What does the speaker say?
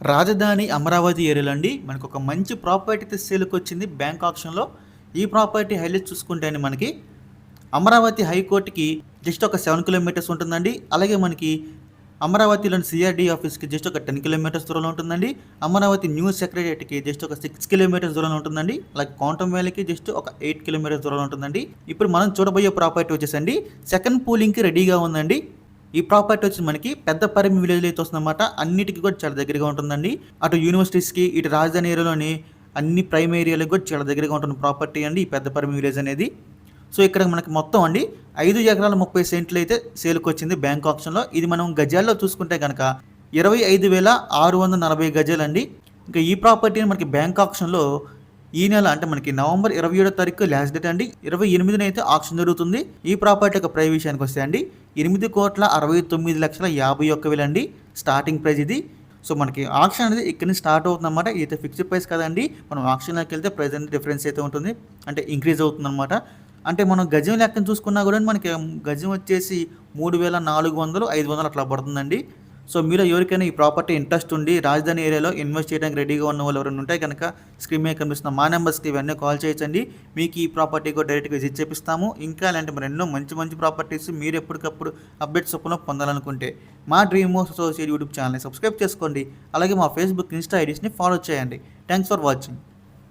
రాజధాని అమరావతి ఏరియాలో అండి. మనకు ఒక మంచి ప్రాపర్టీ అయితే సేల్కి వచ్చింది బ్యాంక్ ఆప్షన్లో. ఈ ప్రాపర్టీ హైలైట్ చూసుకుంటే అండి మనకి అమరావతి హైకోర్టుకి జస్ట్ ఒక సెవెన్ కిలోమీటర్స్ ఉంటుందండి. అలాగే మనకి అమరావతిలోని సిఆర్డీ ఆఫీస్కి జస్ట్ ఒక టెన్ కిలోమీటర్స్ దూరంలో ఉంటుందండి. అమరావతి న్యూస్ సెక్రటరియట్కి జస్ట్ ఒక సిక్స్ కిలోమీటర్స్ దూరంలో ఉంటుందండి. అలాగే క్వాంటమ్ వ్యాలీకి జస్ట్ ఒక ఎయిట్ కిలోమీటర్స్ దూరంలో ఉంటుందండి. ఇప్పుడు మనం చూడబోయే ప్రాపర్టీ వచ్చేసండి. సెకండ్ పూలింగ్కి రెడీగా ఉందండి. ఈ ప్రాపర్టీ వచ్చి మనకి పెద్ద పరిమి విలేజ్ అయితే వస్తుందన్నమాట. అన్నిటికీ కూడా చాలా దగ్గరగా ఉంటుందండి. అటు యూనివర్సిటీస్కి ఇటు రాజధాని ఏరియాలోని అన్ని ప్రైమ్ ఏరియాలకు కూడా చాలా దగ్గరగా ఉంటుంది ప్రాపర్టీ అండి ఈ పెద్ద పరిమి విలేజ్ అనేది. సో ఇక్కడ మనకి మొత్తం అండి ఐదు ఎకరాల ముప్పై సెంట్లు అయితే సేల్కి వచ్చింది బ్యాంక్ ఆప్షన్లో ఇది మనం గజాల్లో చూసుకుంటే కనుక ఇరవై ఐదు వేల ఆరు వందల నలభై గజాలండి. ఇంకా ఈ ప్రాపర్టీని మనకి బ్యాంక్ ఆప్షన్లో ఈ నెల అంటే మనకి నవంబర్ ఇరవై ఏడో తారీఖు లాస్ట్ డేట్ అండి. ఇరవై ఎనిమిదిన అయితే ఆప్షన్ జరుగుతుంది. ఈ ప్రాపర్టీ యొక్క ప్రైస్ విషయానికి వస్తే అండి ఎనిమిది కోట్ల అరవై తొమ్మిది లక్షల యాభై ఒక్క వేలు అండి స్టార్టింగ్ ప్రైస్ ఇది. సో మనకి ఆక్షన్ అనేది ఇక్కడ నుంచి స్టార్ట్ అవుతుంది అనమాట ఇది ఫిక్స్డ్ ప్రైస్ కదండి. మనం ఆక్షన్లోకి వెళ్తే ప్రైస్ అనేది డిఫరెన్స్ అయితే ఉంటుంది. అంటే ఇంక్రీజ్ అవుతుందన్నమాట. అంటే మనం గజం లెక్కన చూసుకున్నా కూడా మనకి గజం వచ్చేసి మూడు వేల నాలుగు వందలు ఐదు వందలు అట్లా పడుతుందండి. సో మీరు ఎవరికైనా ఈ ప్రాపర్టీ ఇంట్రెస్ట్ ఉండి రాజధాని ఏరియాలో ఇన్వెస్ట్ చేయడానికి రెడీగా ఉన్న వాళ్ళు ఎవరైనా ఉంటే కనుక స్క్రీన్ మీద కనిపిస్తున్న మా నెంబర్స్కి ఇవన్నీ కాల్ చేయించండి మీకు ఈ ప్రాపర్టీ కూడా డైరెక్ట్గా విజిట్ చేపిస్తాము. ఇంకా ఇలాంటి మరి ఎన్నో మంచి మంచి ప్రాపర్టీస్ మీరు ఎప్పటికప్పుడు అప్డేట్స్ చొప్పున పొందాలనుకుంటే మా డ్రీమ్ మోస్ట్ అసోసియేట్ యూట్యూబ్ ఛానల్ని సబ్స్క్రైబ్ చేసుకోండి. అలాగే మా ఫేస్బుక్ ఇన్స్టా ఐడీస్ని ఫాలో చేయండి. Thanks for watching.